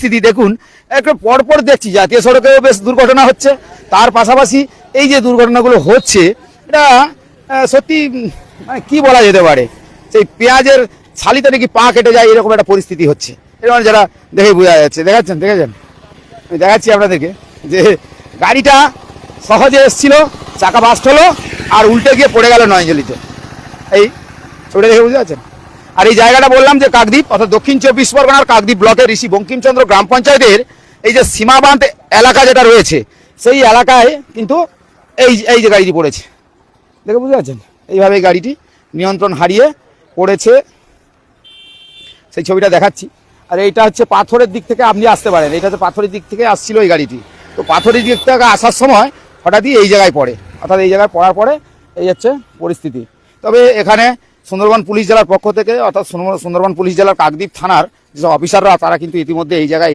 স্থিতি দেখুন, একটু পরপর দেখছি, জাতীয় সড়কেও বেশ দুর্ঘটনা হচ্ছে। তার পাশাপাশি এই যে দুর্ঘটনাগুলো হচ্ছে, এটা সত্যি মানে কি বলা যেতে পারে, সেই পেঁয়াজের ছালিতে নাকি পা কেটে যায়, এরকম একটা পরিস্থিতি হচ্ছে। এরকম যারা দেখে বোঝা যাচ্ছে। দেখাচ্ছেন, দেখেছেন? আমি দেখাচ্ছি আপনাদেরকে যে গাড়িটা সহজে এসছিল, চাকা বাস্ট হলো, আর উল্টে গিয়ে পড়ে গেল নয়ঞ্জলিতে এই, ছবিটা দেখে বুঝতে পারছেন আর এই জায়গাটা বললাম যে কাকদ্বীপ, অর্থাৎ দক্ষিণ চব্বিশ পরগনার কাকদ্বীপ ব্লকের ঋষি বঙ্কিমচন্দ্র গ্রাম পঞ্চায়েতের এই যে সীমাবান্ত এলাকা যেটা রয়েছে, সেই এলাকায় কিন্তু এই এই যে গাড়িটি পড়েছে। দেখে বুঝতে পারছেন? এইভাবে এই গাড়িটি নিয়ন্ত্রণ হারিয়ে পড়েছে। সেই ছবিটা দেখাচ্ছি। আর এইটা হচ্ছে পাথরের দিক থেকে আপনি আসতে পারেন। এটা হচ্ছে পাথরের দিক থেকে আসছিল এই গাড়িটি। তো পাথরের দিক থেকে আসার সময় হঠাৎই এই জায়গায় পড়ে। অর্থাৎ এই জায়গায় পড়ার পরে এই হচ্ছে পরিস্থিতি। তবে এখানে সুন্দরবন পুলিশ জেলার পক্ষ থেকে, অর্থাৎ সুন্দরবন পুলিশ জেলার কাকদ্বীপ থানার যে অফিসাররা তারা কিন্তু ইতিমধ্যে এই জায়গায়